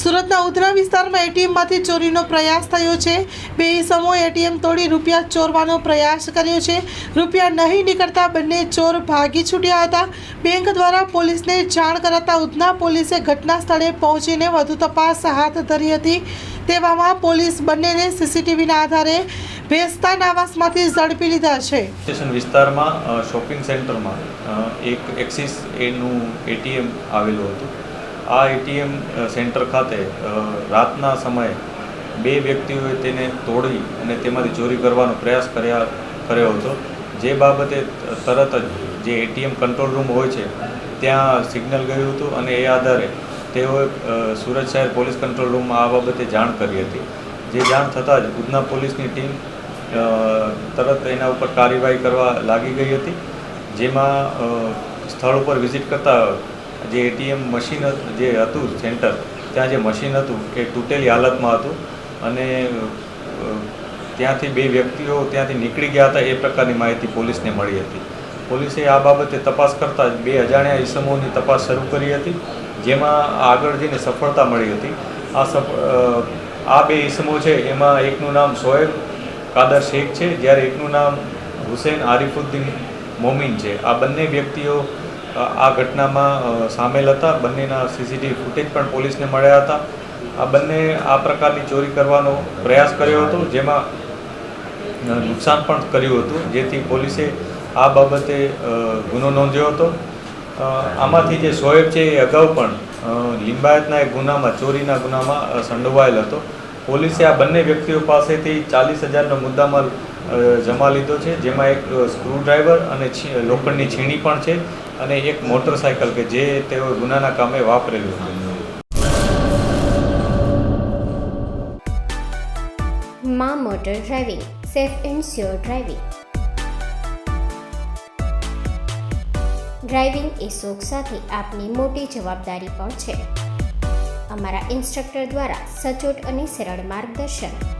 સુરતના ઉધના વિસ્તારમાં એટીએમમાંથી ચોરીનો પ્રયાસ થયો છે. બે ઇસમો એટીએમ તોડી રૂપિયા ચોરવાનો પ્રયાસ કર્યો છે. રૂપિયા નહીં નીકળતા બંને ચોર ભાગી છૂટ્યા હતા. બેંક દ્વારા પોલીસને જાણ કરાતા ઉધના પોલીસે ઘટના સ્થળે પહોંચીને વધુ તપાસ હાથ ધરી હતી. તેવામાં પોલીસ બંનેને સીસીટીવીના આધારે ભેસ્તાન આવાસમાંથી ઝડપી લીધા છે. સ્ટેશન વિસ્તારમાં શોપિંગ સેન્ટરમાં એક એક્સિસ એનું એટીએમ આવેલું હતું. આ એટીએમ સેન્ટર ખાતે રાતના સમયે બે વ્યક્તિઓએ તેને તોડી અને તેમાંથી ચોરી કરવાનો પ્રયાસ કર્યા, કર્યો હતો. જે બાબતે તરત જ જે એટીએમ કંટ્રોલ રૂમ હોય છે, ત્યાં સિગ્નલ ગયું હતું અને એ આધારે તેઓએ સુરત શહેર પોલીસ કંટ્રોલ રૂમમાં આ બાબતે જાણ કરી હતી. જે જાણ થતાં જ ઉધના પોલીસની ટીમ તરત એના ઉપર કાર્યવાહી કરવા લાગી ગઈ હતી, જેમાં સ્થળ ઉપર વિઝિટ કરતા જે એટીએમ મશીન જે હતું સેન્ટર, ત્યાં જે મશીન હતું એ તૂટેલી હાલતમાં હતું અને ત્યાંથી બે વ્યક્તિઓ ત્યાંથી નીકળી ગયા હતા એ પ્રકારની માહિતી પોલીસને મળી હતી. પોલીસે આ બાબતે તપાસ કરતાં જ બે અજાણ્યા ઇસમોની તપાસ શરૂ કરી હતી, જેમાં આગળ જઈને સફળતા મળી હતી. આ આ બે ઇસમો છે, એમાં એકનું નામ સોએબ કાદર શેખ છે, જ્યારે એકનું નામ હુસેન આરિફુદ્દીન મોમીન છે. આ બંને વ્યક્તિઓ આ ઘટનામાં સામેલ હતા. બંનેના સીસીટીવી ફૂટેજ પણ પોલીસને મળ્યા હતા. આ બંને આ પ્રકારની ચોરી કરવાનો પ્રયાસ કર્યો હતો, જેમાં નુકસાન પણ કર્યું હતું, જેથી પોલીસે આ બાબતે ગુનો નોંધ્યો હતો. આમાંથી જે શોએબ છે એ અગાઉ પણ લિંબાયતના એક ગુનામાં, ચોરીના ગુનામાં સંડોવાયેલ હતો. પોલીસે આ બંને વ્યક્તિઓ પાસેથી ચાલીસ હજારનો મુદ્દામાલ જમા લીધો છે, જેમાં એક સ્ક્રૂડ્રાઈવર અને લોખંડની છીણી પણ છે. અને એક મોટરસાયકલ કે જે તેઓ ગુનાના કામે વાપરેલું હતું. માં motor driving, safe and sure driving. Driving એ શોખ સાથે આપની મોટી જવાબદારી પણ છે. અમારા ઇન્સ્ટ્રક્ટર દ્વારા સચોટ અને સરળ માર્ગદર્શન.